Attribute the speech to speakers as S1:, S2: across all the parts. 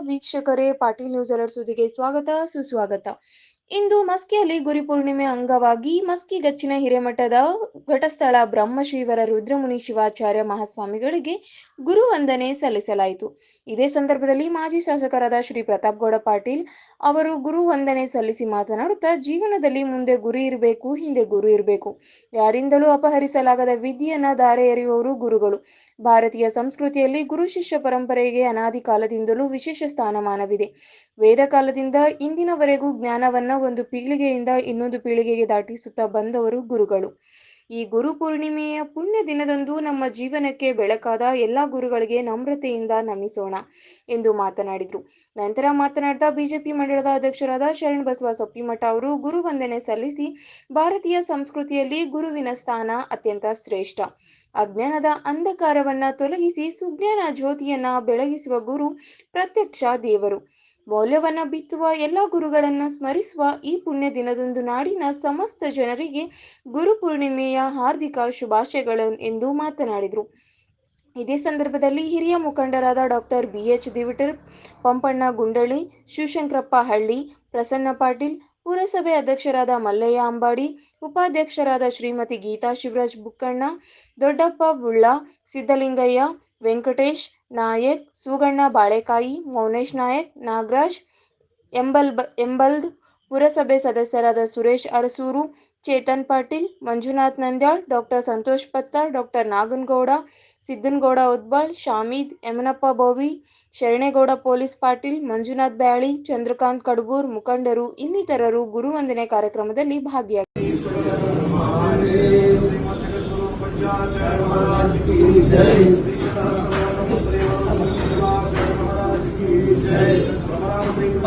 S1: ವೀಕ್ಷಕರೇ Patil news alert ಸುದ್ದಿಗೆ ಸ್ವಾಗತ ಸುಸ್ವಾಗತ. ಇಂದು ಮಸ್ಕಿಯಲ್ಲಿ ಗುರಿ ಪೂರ್ಣಿಮೆ ಅಂಗವಾಗಿ ಮಸ್ಕಿಗಚ್ಚಿನ ಹಿರೇಮಠದ ಘಟಸ್ಥಳ ಬ್ರಹ್ಮಶ್ರೀವರ ರುದ್ರಮುನಿ ಶಿವಾಚಾರ್ಯ ಮಹಾಸ್ವಾಮಿಗಳಿಗೆ ಗುರು ವಂದನೆ ಸಲ್ಲಿಸಲಾಯಿತು. ಇದೇ ಸಂದರ್ಭದಲ್ಲಿ ಮಾಜಿ ಶಾಸಕರಾದ ಶ್ರೀ ಪ್ರತಾಪ್ ಗೌಡ ಪಾಟೀಲ್ ಅವರು ಗುರು ವಂದನೆ ಸಲ್ಲಿಸಿ ಮಾತನಾಡುತ್ತಾ, ಜೀವನದಲ್ಲಿ ಮುಂದೆ ಗುರಿ ಇರಬೇಕು, ಹಿಂದೆ ಗುರು ಇರಬೇಕು. ಯಾರಿಂದಲೂ ಅಪಹರಿಸಲಾಗದ ವಿದ್ಯೆಯನ್ನ ಧಾರೆ ಎರೆಯುವವರು ಗುರುಗಳು. ಭಾರತೀಯ ಸಂಸ್ಕೃತಿಯಲ್ಲಿ ಗುರು ಶಿಷ್ಯ ಪರಂಪರೆಗೆ ಅನಾದಿ ಕಾಲದಿಂದಲೂ ವಿಶೇಷ ಸ್ಥಾನಮಾನವಿದೆ. ವೇದ ಕಾಲದಿಂದ ಇಂದಿನವರೆಗೂ ಜ್ಞಾನವನ್ನ ಒಂದು ಪೀಳಿಗೆಯಿಂದ ಇನ್ನೊಂದು ಪೀಳಿಗೆಗೆ ದಾಟಿಸುತ್ತಾ ಬಂದವರು ಗುರುಗಳು. ಈ ಗುರು ಪೂರ್ಣಿಮೆಯ ಪುಣ್ಯ ದಿನದಂದು ನಮ್ಮ ಜೀವನಕ್ಕೆ ಬೆಳಕಾದ ಎಲ್ಲಾ ಗುರುಗಳಿಗೆ ನಮ್ರತೆಯಿಂದ ನಮಿಸೋಣ ಎಂದು ಮಾತನಾಡಿದರು. ನಂತರ ಮಾತನಾಡಿದ ಬಿಜೆಪಿ ಮಂಡಳದ ಅಧ್ಯಕ್ಷರಾದ ಶರಣ್ ಬಸವ ಸೊಪ್ಪಿಮಠ ಅವರು ಗುರು ವಂದನೆ ಸಲ್ಲಿಸಿ ಭಾರತೀಯ ಸಂಸ್ಕೃತಿಯಲ್ಲಿ ಗುರುವಿನ ಸ್ಥಾನ ಅತ್ಯಂತ ಶ್ರೇಷ್ಠ. ಅಜ್ಞಾನದ ಅಂಧಕಾರವನ್ನ ತೊಲಗಿಸಿ ಸುಜ್ಞಾನ ಜ್ಯೋತಿಯನ್ನ ಬೆಳಗಿಸುವ ಗುರು ಪ್ರತ್ಯಕ್ಷ ದೇವರು. ಮೌಲ್ಯವನ್ನ ಬಿತ್ತುವ ಎಲ್ಲ ಗುರುಗಳನ್ನು ಸ್ಮರಿಸುವ ಈ ಪುಣ್ಯ ದಿನದಂದು ನಾಡಿನ ಸಮಸ್ತ ಜನರಿಗೆ ಗುರು ಪೂರ್ಣಿಮೆಯ ಹಾರ್ದಿಕ ಶುಭಾಶಯಗಳು ಎಂದು ಮಾತನಾಡಿದರು. ಇದೇ ಸಂದರ್ಭದಲ್ಲಿ ಹಿರಿಯ ಮುಖಂಡರಾದ doctor B H Divatar, Pampanna Gundalli, Shivashankarappa Halli, Prasanna Patil ಪುರಸಭೆ ಅಧ್ಯಕ್ಷರಾದ ಮಲ್ಲಯ್ಯ ಅಂಬಾಡಿ, ಉಪಾಧ್ಯಕ್ಷರಾದ ಶ್ರೀಮತಿ ಗೀತಾ ಶಿವರಾಜ್ ಬುಕ್ಕಣ್ಣ, ದೊಡ್ಡಪ್ಪ ಬುಳ್ಳ ಸಿದ್ದಲಿಂಗಯ್ಯ ವೆಂಕಟೇಶ್ ನಾಯಕ್, ಸೂಗಣ್ಣ ಬಾಳೆಕಾಯಿ, ಮೌನೇಶ್ ನಾಯಕ್, ನಾಗರಾಜ್, ಎಂಬಲ್ ಎಂಬಲ್ದ್ ಪುರಸಭೆ ಸದಸ್ಯರಾದ Suresh Arasur, Chetan Patil, Manjunath Nandyal, doctor Santosh Pattar, doctor Naganagouda Siddanagouda Udbal, Shamid Yamanappa Bovi, Sharanegouda police Patil, Manjunath Byali, Chandrakant Kadabur, ಮುಖಂಡರು ಇನ್ನಿತರರು ಗುರುವಂದನೆ ಕಾರ್ಯಕ್ರಮದಲ್ಲಿ ಭಾಗಿಯಾಗಿದ್ದರು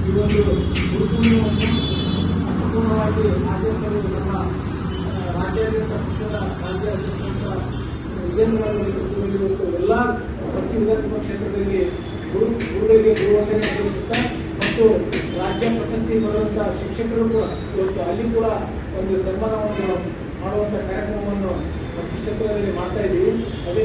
S2: ಈ ಒಂದು ಗುರುಪೂರ್ಣಿಮೆಯನ್ನು ಸಂಪೂರ್ಣವಾಗಿ ಆಚರಿಸಲು ನಮ್ಮ ರಾಜ್ಯಾದ್ಯಂತ ಪಕ್ಷದ ರಾಜ್ಯ ಅಧ್ಯಕ್ಷರಾದ ವಿಜೇಂದ್ರ ಅವರ ನೇತೃತ್ವದಲ್ಲಿ ಇವತ್ತು ಎಲ್ಲ ಪಶ್ಚಿಮ ವಿಧಾನಸಭಾ ಕ್ಷೇತ್ರದಲ್ಲಿ ಗುರು ಗುರುಗಳಿಗೆ ಗುರುವಂದನೆ ಮತ್ತು ರಾಜ್ಯ ಪ್ರಶಸ್ತಿ ಪಡೆದಂತ ಶಿಕ್ಷಕರು ಇವತ್ತು ಅಲ್ಲಿ ಕೂಡ ಒಂದು ಸನ್ಮಾನವನ್ನು ಮಾಡುವಂತ ಕಾರ್ಯಕ್ರಮವನ್ನು ಪಶ್ಚಿಮ ಕ್ಷೇತ್ರದಲ್ಲಿ ಮಾಡ್ತಾ ಇದ್ದೀವಿ. ಅದೇ